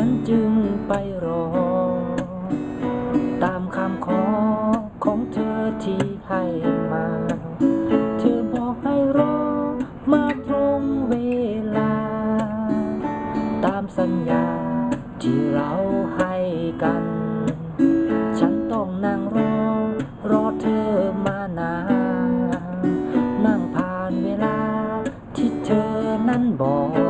ฉันจึงไปรอ ตามคำขอของเธอที่ให้มา เธอบอกให้รอมาตรงเวลา ตามสัญญาที่เราให้กัน ฉันต้องนั่งรอ รอเธอมานาน นั่งผ่านเวลาที่เธอนั้นบอก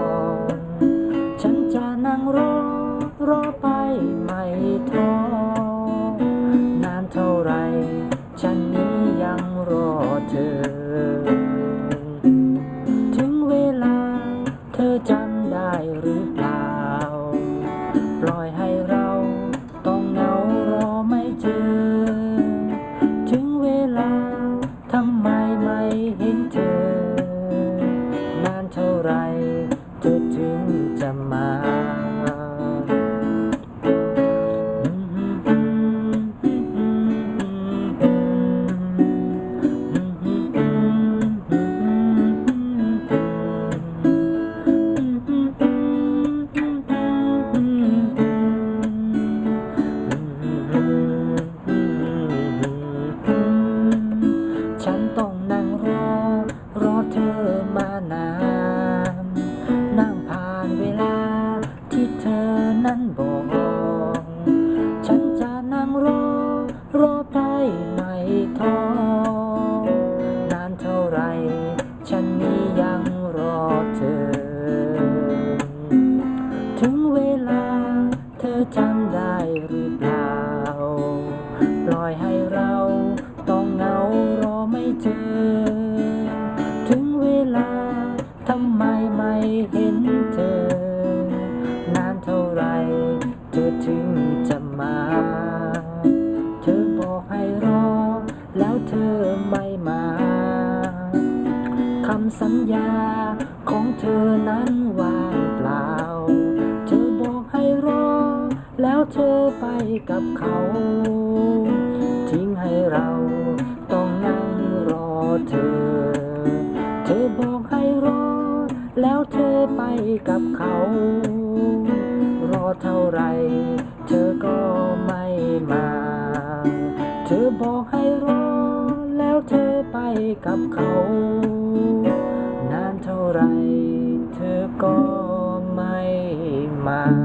นั้นบอกฉันจะนั่งรอ รอได้ไหมทอ ถึงจะมา เธอบอกให้รอ แล้วเธอไม่มาคำสัญญาของเธอนั้นว่างเปล่า เธอบอกให้รอ แล้วเธอไปกับเขา ทิ้งให้เราต้องนั่งรอเธอ เธอบอกให้รอ แล้วเธอไปกับเขา เท่าไร เธอก็ไม่มา เธอบอกให้รอ แล้วเธอไปกับเขา นานเท่าไร เธอก็ไม่มา